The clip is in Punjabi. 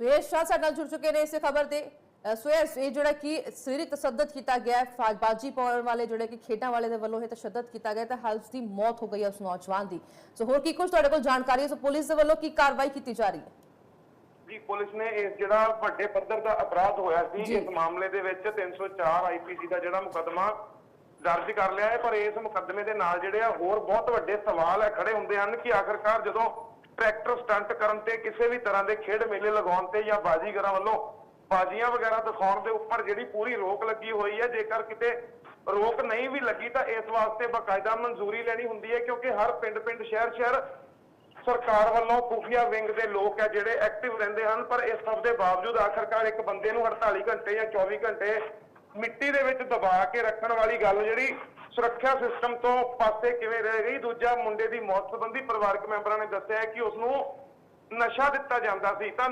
ਸੁਯੇਸ਼ ਸ਼ਾਹ ਸਾਡੇ ਨਾਲ ਜੁੜ ਚੁੱਕੇ ਨੇ ਇਸੇ ਖਬਰ ਤੇ ਸੁਯੇਸ਼ ਇਹ ਜਿਹੜਾ ਕਿ ਸਰੀਰਕ ਤਸੱਦਦ ਕੀਤਾ ਗਿਆ ਹੈ ਫਾ- ਬਾਜੀ ਪਾਉਣ ਵਾਲੇ ਜਿਹੜੇ ਕਿ ਖੇਡਾਂ ਵਾਲੇ ਦੇ ਵੱਲੋਂ ਇਹ ਤਸ਼ੱਦਦ ਕੀਤਾ ਗਿਆ ਤਾਂ ਹਾਲਤ ਦੀ ਮੌਤ ਹੋ ਗਈ ਉਸ ਨੌਜਵਾਨ ਦੀ ਸੋ ਹੋਰ ਕੀ ਕੁਝ ਤੁਹਾਡੇ ਕੋਲ ਜਾਣਕਾਰੀ ਹੈ ਸੋ ਪੁਲਿਸ ਦੇ ਵੱਲੋਂ ਕੀ ਕਾਰਵਾਈ ਕੀਤੀ ਜਾ ਰਹੀ ਹੈ ਜੀ ਪੁਲਿਸ ਨੇ ਇਸ ਜਿਹੜਾ ਵੱਡੇ ਪੱਧਰ ਦਾ ਅਪਰਾਧ ਹੋਇਆ ਸੀ। ਇਸ ਮਾਮਲੇ ਦੇ ਵਿੱਚ 304 ਆਈਪੀਸੀ ਦਾ ਜਿਹੜਾ ਮੁਕੱਦਮਾ ਦਰਜ ਕਰ ਲਿਆ ਹੈ ਪਰ ਇਸ ਮੁਕੱਦਮੇ ਦੇ ਨਾਲ ਜਿਹੜੇ ਆ ਹੋਰ ਬਹੁਤ ਵੱਡੇ ਸਵਾਲ ਹੈ ਖੜੇ ਹੁੰਦੇ ਹਨ ਕਿ ਆਖਰਕਾਰ ਜਦੋਂ ਟਰੈਕਟਰ ਸਟੰਟ ਕਰਨ ਤੇ ਕਿਸੇ ਵੀ ਤਰ੍ਹਾਂ ਦੇ ਖੇਡ ਮੇਲੇ ਲਗਾਉਣ ਤੇ ਜਾਂ ਬਾਜੀਗਰਾਂ ਵੱਲੋਂ ਬਾਜੀਆਂ ਵਗੈਰਾ ਦਿਖਾਉਣ ਦੇ ਉੱਪਰ ਜਿਹੜੀ ਪੂਰੀ ਰੋਕ ਲੱਗੀ ਹੋਈ ਹੈ, ਜੇਕਰ ਕਿਤੇ ਰੋਕ ਨਹੀਂ ਵੀ ਲੱਗੀ ਤਾਂ ਇਸ ਵਾਸਤੇ ਬਕਾਇਦਾ ਮਨਜ਼ੂਰੀ ਲੈਣੀ ਹੁੰਦੀ ਹੈ, ਕਿਉਂਕਿ ਹਰ ਪਿੰਡ-ਪਿੰਡ, ਸ਼ਹਿਰ-ਸ਼ਹਿਰ ਸਰਕਾਰ ਵੱਲੋਂ ਖੁਫੀਆ ਵਿੰਗ ਦੇ ਲੋਕ ਹੈ, ਜਿਹੜੇ ਐਕਟਿਵ ਰਹਿੰਦੇ ਹਨ, ਪਰ ਇਸ ਸਭ ਦੇ ਬਾਵਜੂਦ ਆਖਰਕਾਰ ਇੱਕ ਬੰਦੇ ਨੂੰ 48 ਘੰਟੇ ਜਾਂ 24 ਘੰਟੇ ਮਿੱਟੀ ਦੇ ਵਿੱਚ ਦਬਾ ਕੇ ਰੱਖਣ ਵਾਲੀ ਗੱਲ ਜਿਹੜੀ ਸੁਰੱਖਿਆ ਸਿਸਟਮ ਤੋਂ ਪਾਸੇ ਕਿਵੇਂ ਰਹਿ ਗਈ? ਦੂਜਾ, ਮੁੰਡੇ ਦੀ ਮੌਤ ਸੰਬੰਧੀ ਪਰਿਵਾਰਕ ਮੈਂਬਰਾਂ ਨੇ ਦੱਸਿਆ ਕਿ ਉਸ ਨੂੰ ਨਸ਼ਾ ਦਿੱਤਾ ਜਾਂਦਾ ਸੀ। ਤਾਂ